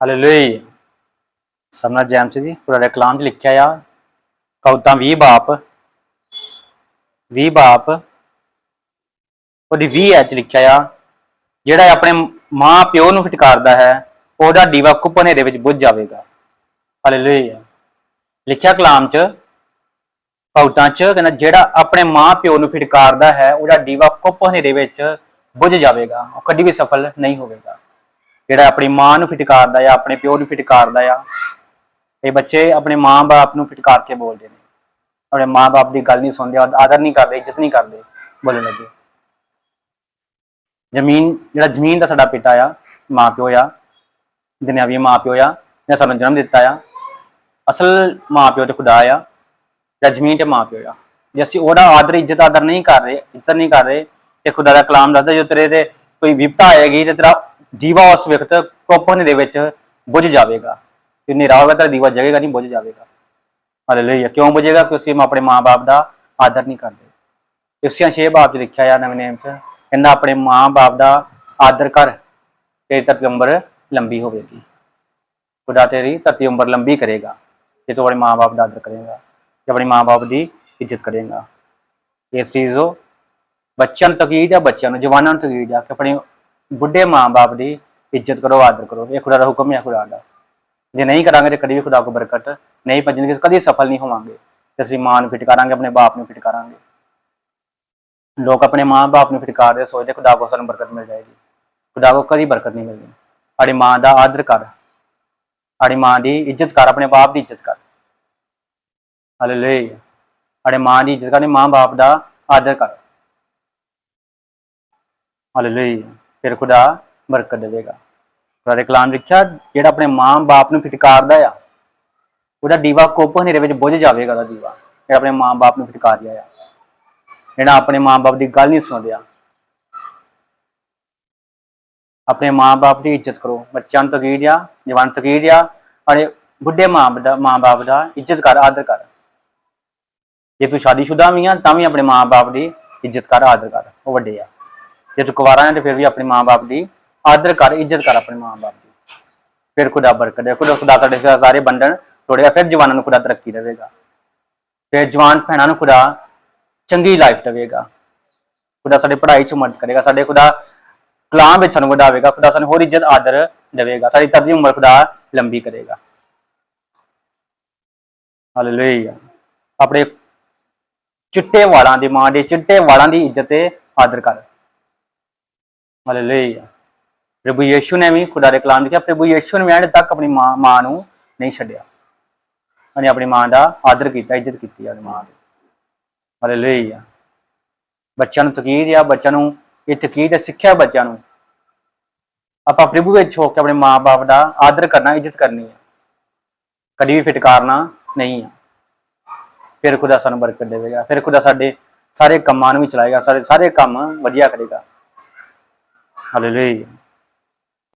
Hallelujah ਸਮਨਾ Gems ਜੀ ਪੁਰਾਣੇ ਕਲਾਮ 'ਚ ਲਿਖਿਆ ਆ, ਕਵਤਾਂ 20 ਬਾਪ 20 ਬਾਪ, ਉਹਦੀ 20 ਐਚ ਲਿਖਿਆ ਆ, ਜਿਹੜਾ ਆਪਣੇ ਮਾਂ ਪਿਓ ਨੂੰ ਫਟਕਾਰਦਾ ਹੈ, ਉਹਦਾ ਦੀਵਾ ਕੁੱਪ ਹਨੇਰੇ ਵਿੱਚ ਬੁੱਝ ਜਾਵੇਗਾ। ਹਾਲੇਲੂਇਆ ਲਿਖਿਆ ਕਲਾਮ 'ਚ ਕਉਤਾਂ 'ਚ ਕਹਿੰਦਾ ਜਿਹੜਾ ਆਪਣੇ ਮਾਂ ਪਿਓ ਨੂੰ ਫਟਕਾਰਦਾ ਹੈ, ਉਹਦਾ ਦੀਵਾ ਕੁੱਪ ਹਨੇਰੇ ਵਿੱਚ ਬੁੱਝ ਜਾਵੇਗਾ, ਉਹ ਕਦੀ ਵੀ ਸਫਲ ਨਹੀਂ ਹੋਵੇਗਾ। ਜਿਹੜਾ ਆਪਣੀ ਮਾਂ ਨੂੰ ਫਿਟਕਾਰਦਾ ਆ, ਆਪਣੇ ਪਿਓ ਨੂੰ ਫਿਟਕਾਰਦਾ ਆ, ਇਹ ਬੱਚੇ ਆਪਣੇ ਮਾਂ-ਬਾਪ ਨੂੰ ਫਿਟਕਾਰ ਕੇ ਬੋਲਦੇ ਨੇ। ਆਪਣੇ ਮਾਂ-ਬਾਪ ਦੀ ਗੱਲ ਨਹੀਂ ਸੁਣਦੇ, ਆਦਰ ਨਹੀਂ ਕਰਦੇ, ਇੱਜ਼ਤ ਨਹੀਂ ਕਰਦੇ, ਬੋਲਣ ਲੱਗੇ। ਜ਼ਮੀਨ, ਜਿਹੜਾ ਜ਼ਮੀਨ ਦਾ ਸਾਡਾ ਪਿਤਾ ਆ ਮਾਂ ਪਿਓ ਆ, ਦੁਨਿਆਵੀ ਮਾਂ ਪਿਓ ਆ ਨੇ ਸਾਨੂੰ ਜਨਮ ਦਿੱਤਾ ਆ। ਅਸਲ ਮਾਂ ਪਿਓ ਤੇ ਖੁਦਾ ਆ, ਜਾਂ ਜ਼ਮੀਨ ਤੇ ਮਾਂ ਪਿਓ ਆ। ਜੇ ਅਸੀਂ ਉਹਦਾ ਆਦਰ ਇੱਜ਼ਤ ਆਦਰ ਨਹੀਂ ਕਰ ਰਹੇ, ਇੱਜ਼ਤ ਨਹੀਂ ਕਰ ਰਹੇ, ਤੇ ਖੁਦਾ ਦਾ ਕਲਾਮ ਦੱਸਦਾ ਜੇ ਤੇਰੇ ਤੇ ਕੋਈ ਵਿਪਤਾ ਆਏਗੀ ਤੇ ਤੇਰਾ ਦੀਵਾ ਉਸ ਵਕਤ ਕੋਪਨ ਦੇ ਵਿੱਚ ਬੁਝ ਜਾਵੇਗਾ। ਤੇ ਹਨੇਰਾ ਹੋਵੇਗਾ ਤੇਰਾ ਦੀਵਾ ਜਗੇਗਾ ਨਹੀਂ, ਬੁਝ ਜਾਵੇਗਾ। ਹਾਲੇਲੂਇਆ ਕਿਉਂ ਬੁਝੇਗਾ? ਕਿਉਂਕਿ ਅਸੀਂ ਆਪਣੇ ਮਾਂ-ਬਾਪ ਦਾ ਆਦਰ ਨਹੀਂ ਕਰਦੇ। ਇਫਸੀਆਂ 6 ਬਾਪ 'ਚ ਲਿਖਿਆ ਆ ਨਵੇਂ ਨੇਮ 'ਚ, ਕਹਿੰਦਾ ਆਪਣੇ ਮਾਂ-ਬਾਪ ਦਾ ਆਦਰ ਕਰ, ਤੇਰੀ ਧਰਤੀ ਉਮਰ ਲੰਬੀ ਹੋਵੇਗੀ। ਖੁਦਾ ਤੇਰੀ ਧਰਤੀ ਉਮਰ ਲੰਬੀ ਕਰੇਗਾ ਜੇ ਤੂੰ ਆਪਣੇ ਮਾਂ-ਬਾਪ ਦਾ ਆਦਰ ਕਰੇਗਾ ਤੇ ਆਪਣੇ ਮਾਂ-ਬਾਪ ਦੀ ਇੱਜ਼ਤ ਕਰੇਗਾ। ਇਸ ਚੀਜ਼ ਨੂੰ ਬੱਚਿਆਂ ਨੂੰ ਤਕੀਦ ਆ, ਬੱਚਿਆਂ ਨੂੰ, ਜਵਾਨਾਂ ਨੂੰ ਤਕੀਦ ਆ ਕਿ ਆਪਣੇ ਬੁੱਢੇ ਮਾਂ-ਬਾਪ ਦੀ ਇੱਜ਼ਤ ਕਰੋ, ਆਦਰ ਕਰੋ। ਇਹ ਖੁਦਾ ਦਾ ਹੁਕਮ ਹੈ, ਖੁਦਾ ਦਾ। ਜੇ ਨਹੀਂ ਕਰਾਂਗੇ ਤੇ ਕਦੀ ਵੀ ਖੁਦਾ ਕੋ ਬਰਕਤ ਨਹੀਂ ਪਰ ਜ਼ਿੰਦਗੀ 'ਚ ਕਦੀ ਸਫਲ ਨਹੀਂ ਹੋਵਾਂਗੇ। ਤੇ ਅਸੀਂ ਮਾਂ ਨੂੰ ਫਿਟਕਾਰਾਂਗੇ, ਆਪਣੇ ਬਾਪ ਨੂੰ ਫਿਟਕਾਰਾਂਗੇ। ਲੋਕ ਆਪਣੇ ਮਾਂ-ਬਾਪ ਨੂੰ ਫਿਟਕਾਰਦੇ ਸੋਚਦੇ, ਖੁਦਾ ਕੋ ਸਾਨੂੰ ਬਰਕਤ ਮਿਲ ਜਾਏਗੀ। ਖੁਦਾ ਕੋ ਕਦੀ ਬਰਕਤ ਨਹੀਂ ਮਿਲਦੀ। ਸਾਡੀ ਮਾਂ ਦਾ ਆਦਰ ਕਰ। ਸਾਡੀ ਮਾਂ ਦੀ ਇੱਜ਼ਤ ਕਰ, ਆਪਣੇ ਬਾਪ ਦੀ ਇੱਜ਼ਤ ਕਰ। ਹਾਲੇਲੂਇਆ ਸਾਡੀ ਮਾਂ ਦੀ ਇੱਜ਼ਤ ਕਰਨੀ ਮਾਂ-ਬਾਪ ਦਾ ਆਦਰ ਕਰ। ਹਾਲੇਲੂਇਆ ਫਿਰ ਖੁਦਾ ਬਰਕਤ ਦੇਵੇਗਾ। ਖੁਦਾ ਦੇ ਕਲਾਮ ਲਿਖਿਆ ਜਿਹੜਾ ਆਪਣੇ ਮਾਂ-ਬਾਪ ਨੂੰ ਫਿਟਕਾਰਦਾ ਆ, ਉਹਦਾ ਦੀਵਾ ਕੋਪ ਹਨੇਰੇ ਵਿੱਚ ਬੁੱਝ ਜਾਵੇਗਾ ਉਹਦਾ ਦੀਵਾ। ਜਿਹੜਾ ਆਪਣੇ ਮਾਂ-ਬਾਪ ਨੂੰ ਫਟਕਾਰਿਆ ਆ। ਜਿਹੜਾ ਆਪਣੇ ਮਾਂ-ਬਾਪ ਦੀ ਗੱਲ ਨਹੀਂ ਸੁਣਦਿਆ ਆਪਣੇ ਮਾਂ-ਬਾਪ ਦੀ ਇੱਜ਼ਤ ਕਰੋ। ਬੱਚਿਆਂ ਨੂੰ ਤਕੀਦ ਆ, ਜਵਾਨ ਨੂੰ ਤਕੀਦ ਆ ਅਰੇ ਬੁੱਢੇ ਮਾਂ ਦਾ ਮਾਂ-ਬਾਪ ਦਾ ਇੱਜ਼ਤ ਕਰ, ਆਦਰ ਕਰ। ਜੇ ਤੂੰ ਸ਼ਾਦੀशुदा ਵੀ ਆ, ਤਾਂ ਵੀ ਆਪਣੇ ਮਾਂ-ਬਾਪ ਦੀ ਇੱਜ਼ਤ ਕਰ, ਆਦਰ ਕਰ। ਉਹ ਵੱਡੇ ਆ। ਜੇ ਤੂੰ ਕੁਵਾਰਾ ਹੈ ਤੇ ਫਿਰ ਵੀ ਆਪਣੇ ਮਾਂ-ਬਾਪ ਦੀ ਆਦਰ ਕਰ, ਇੱਜ਼ਤ ਕਰ ਆਪਣੇ ਮਾਂ-ਬਾਪ ਦੀ। ਫਿਰ ਖੁਦਾ ਬਰਕਤ ਦੇ ਖੁਦਾ ਖੁਦਾ ਸਾਡੇ ਸਾਰੇ ਬੰਧਨ ਤੋੜਿਆ, ਫਿਰ ਜਵਾਨਾਂ ਨੂੰ ਖੁਦਾ ਤਰੱਕੀ ਦੇਵੇਗਾ। ਫਿਰ ਜਵਾਨ ਭੈਣਾਂ ਨੂੰ ਖੁਦਾ ਚੰਗੀ ਲਾਈਫ ਦੇਵੇਗਾ। ਖੁਦਾ ਸਾਡੇ ਪੜ੍ਹਾਈ 'ਚ ਮਦਦ ਕਰੇਗਾ, ਸਾਡੇ ਖੁਦਾ ਕਲਾਮ ਵਿੱਚ ਸਾਨੂੰ ਵਧਾਵੇਗਾ, ਖੁਦਾ ਸਾਨੂੰ ਹੋਰ ਇੱਜ਼ਤ, ਆਦਰ ਦੇਵੇਗਾ। ਸਾਡੀ ਤਰਦੀ ਉਮਰ ਖੁਦਾ ਲੰਬੀ ਕਰੇਗਾ। ਹਾਲੇਲੂਇਆ ਆਪਣੇ ਚਿੱਟੇ ਵਾਲਾਂ ਦੀ ਮਾਂ ਦੇ, ਚਿੱਟੇ ਵਾਲਾਂ ਦੀ ਇੱਜ਼ਤ ਤੇ ਆਦਰ ਕਰ। ਹਾਲੇਲੂਇਆ ਪ੍ਰਭੂ ਯੇਸ਼ੂ ਨੇ ਵੀ ਖੁਦਾ ਦੇ ਕਲਾਮ ਲਿਖਿਆ, ਪ੍ਰਭੂ ਯੇਸ਼ੂ ਨੇ ਵੀ ਐਂਡ ਤੱਕ ਆਪਣੀ ਮਾਂ ਮਾਂ ਨੂੰ ਨਹੀਂ ਛੱਡਿਆ। ਉਹਨੇ ਆਪਣੀ ਮਾਂ ਦਾ ਆਦਰ ਕੀਤਾ, ਇੱਜ਼ਤ ਕੀਤੀ ਆਪਣੀ ਮਾਂ ਦੀ। ਹਾਲੇਲੂਇਆ ਬੱਚਿਆਂ ਨੂੰ ਤਕੀਦ ਆ, ਬੱਚਿਆਂ ਨੂੰ ਇਹ ਤਕੀਦ ਹੈ ਸਿੱਖਿਆ ਬੱਚਿਆਂ ਨੂੰ। ਆਪਾਂ ਪ੍ਰਭੂ ਵਿੱਚ ਹੋ ਕੇ ਆਪਣੇ ਮਾਂ-ਬਾਪ ਦਾ ਆਦਰ ਕਰਨਾ, ਇੱਜ਼ਤ ਕਰਨੀ ਹੈ ਕਦੀ ਵੀ ਫਿਟਕਾਰਨਾ ਨਹੀਂ ਹੈ ਫਿਰ ਖੁਦਾ ਸਾਨੂੰ ਬਰਕਤ ਦੇਵੇਗਾ, ਫਿਰ ਖੁਦਾ ਸਾਡੇ ਸਾਰੇ ਕੰਮਾਂ ਨੂੰ ਵੀ ਚਲਾਏਗਾ, ਸਾਰੇ ਸਾਰੇ ਕੰਮ ਵਧੀਆ ਕਰੇਗਾ। ਹਾਲੇਲੂਇਆ